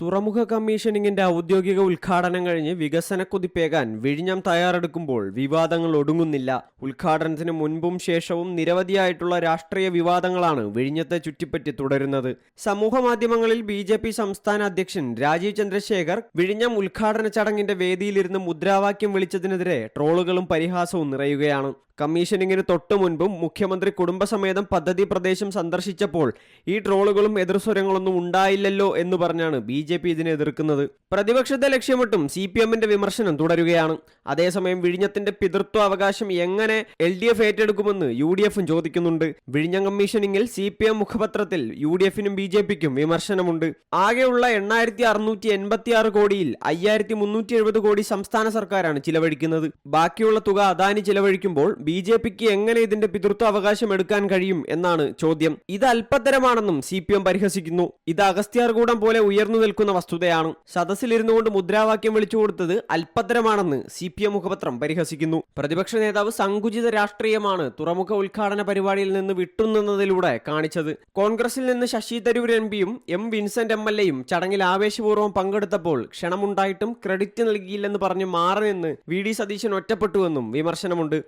തുറമുഖ കമ്മീഷനിങ്ങിന്റെ ഔദ്യോഗിക ഉദ്ഘാടനം കഴിഞ്ഞ് വികസന കുതിപ്പേകാൻ വിഴിഞ്ഞം തയ്യാറെടുക്കുമ്പോൾ വിവാദങ്ങൾ ഒടുങ്ങുന്നില്ല. ഉദ്ഘാടനത്തിന് മുൻപും ശേഷവും നിരവധിയായിട്ടുള്ള രാഷ്ട്രീയ വിവാദങ്ങളാണ് വിഴിഞ്ഞത്തെ ചുറ്റിപ്പറ്റി തുടരുന്നത്. സമൂഹ മാധ്യമങ്ങളിൽ ബി ജെ പി സംസ്ഥാന അധ്യക്ഷൻ രാജീവ് ചന്ദ്രശേഖർ വിഴിഞ്ഞം ഉദ്ഘാടന ചടങ്ങിന്റെ വേദിയിലിരുന്ന് മുദ്രാവാക്യം വിളിച്ചതിനെതിരെ ട്രോളുകളും പരിഹാസവും നിറയുകയാണ്. കമ്മീഷനിങ്ങിന് തൊട്ടു മുൻപും മുഖ്യമന്ത്രി കുടുംബസമേതം പദ്ധതി പ്രദേശം സന്ദർശിച്ചപ്പോൾ ഈ ട്രോളുകളും എതിർസ്വരങ്ങളൊന്നും ഉണ്ടായില്ലല്ലോ എന്ന് പറഞ്ഞാണ് ബി ജെ പി ഇതിനെ എതിർക്കുന്നത്. പ്രതിപക്ഷത്തെ ലക്ഷ്യമിട്ടും സി പി എമ്മിന്റെ വിമർശനം തുടരുകയാണ്. അതേസമയം വിഴിഞ്ഞത്തിന്റെ പിതൃത്വ അവകാശം എങ്ങനെ എൽ ഡി എഫ് ഏറ്റെടുക്കുമെന്ന് യു ഡി എഫും ചോദിക്കുന്നുണ്ട്. വിഴിഞ്ഞം കമ്മീഷനിങ്ങിൽ സി പി എം മുഖപത്രത്തിൽ യു ഡി എഫിനും ബി ജെ പിക്കും വിമർശനമുണ്ട്. ആകെയുള്ള എണ്ണായിരത്തി അറുന്നൂറ്റി എൺപത്തി ആറ് കോടിയിൽ അയ്യായിരത്തി മുന്നൂറ്റി എഴുപത് കോടി സംസ്ഥാന സർക്കാരാണ് ചിലവഴിക്കുന്നത്. ബാക്കിയുള്ള തുക അദാനി ചിലവഴിക്കുമ്പോൾ ബി ജെ പിക്ക് എങ്ങനെ ഇതിന്റെ പിതൃത്വ അവകാശം എടുക്കാൻ കഴിയും എന്നാണ് ചോദ്യം. ഇത് അല്പത്തരമാണെന്നും സി പി എം പരിഹസിക്കുന്നു. ഇത് അഗസ്ത്യാർകൂടം പോലെ ഉയർന്നു നിൽക്കുന്ന വസ്തുതയാണ്. സദസ്സിലിരുന്നു കൊണ്ട് മുദ്രാവാക്യം വിളിച്ചു കൊടുത്തത് അല്പത്തരമാണെന്ന് സി പി എം മുഖപത്രം പരിഹസിക്കുന്നു. പ്രതിപക്ഷ നേതാവ് സങ്കുചിത രാഷ്ട്രീയമാണ് തുറമുഖ ഉദ്ഘാടന പരിപാടിയിൽ നിന്ന് വിട്ടുനിന്നതിലൂടെ കാണിച്ചത്. കോൺഗ്രസിൽ നിന്ന് ശശി തരൂർ എം പിയും എം വിൻസെന്റ് എം എൽ എയും ചടങ്ങിൽ ആവേശപൂർവം പങ്കെടുത്തപ്പോൾ ക്ഷണമുണ്ടായിട്ടും ക്രെഡിറ്റ് നൽകിയില്ലെന്ന് പറഞ്ഞ് മാറി നിന്ന് വി ഡി സതീശൻ ഒറ്റപ്പെട്ടുവെന്നും വിമർശനമുണ്ട്.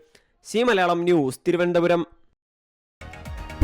C Malayalam news Thiruvananthapuram.